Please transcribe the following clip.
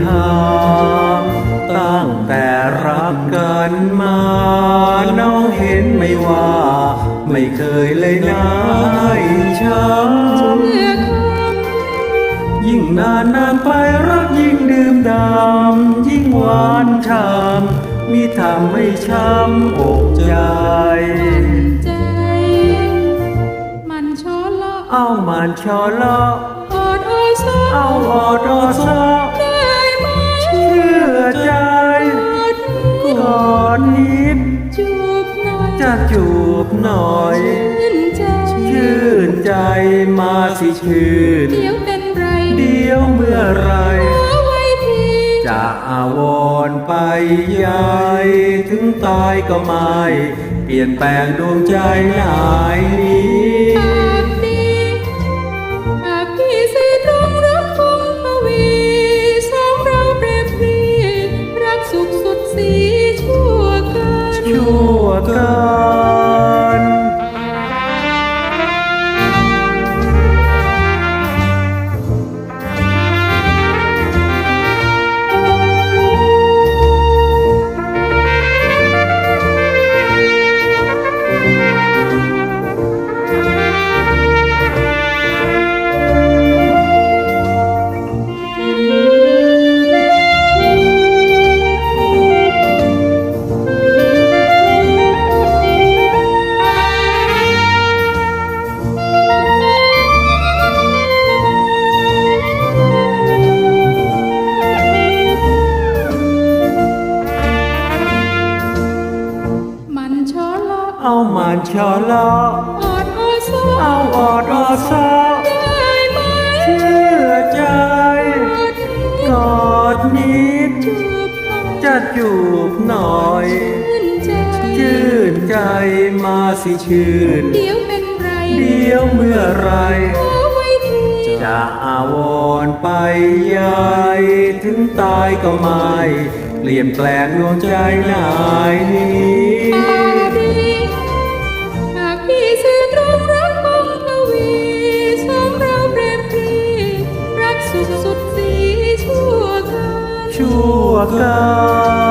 ถามตั้งแต่รักกันมา น้องเห็นไหม่ว่า ไม่เคยเลยนะช้ำยิ่งนานนานไปรักยิ่งดื่มดำยิ่งหวานช้ำมีทำให้ช้ำอกใจใจมันช้อนละเอามันชอเลาะออดโอซาเอาออดอซอ ใจมาสิชื่นเดี๋ยวเป็นไร เดียวเมื่อไรขอไว้ทีจะอาวรณ์ไปใหญ่ถึงตายก็ไม่ เปลี่ยนแปลงดวงใจนายนี้ปากดีปากพี่สิตรงรักคงทวีสองเราเปรียบปรีรักสุขสุดสีชั่วกันชั่วกันมันานชอลออดอซาเอาออดอซอได้ไหมเชื่อใจกอดนิดจะจูบหน่อยชื่นใจมาสิชื่นเดี๋ยวเป็นไรเดี๋ยวเมื่อไรจะอาวรณ์ไปใหญ่ถึงตายก็ไม่เปลี่ยนแปลงดวงใจนายนี้ ชั่วกันชั่วกัน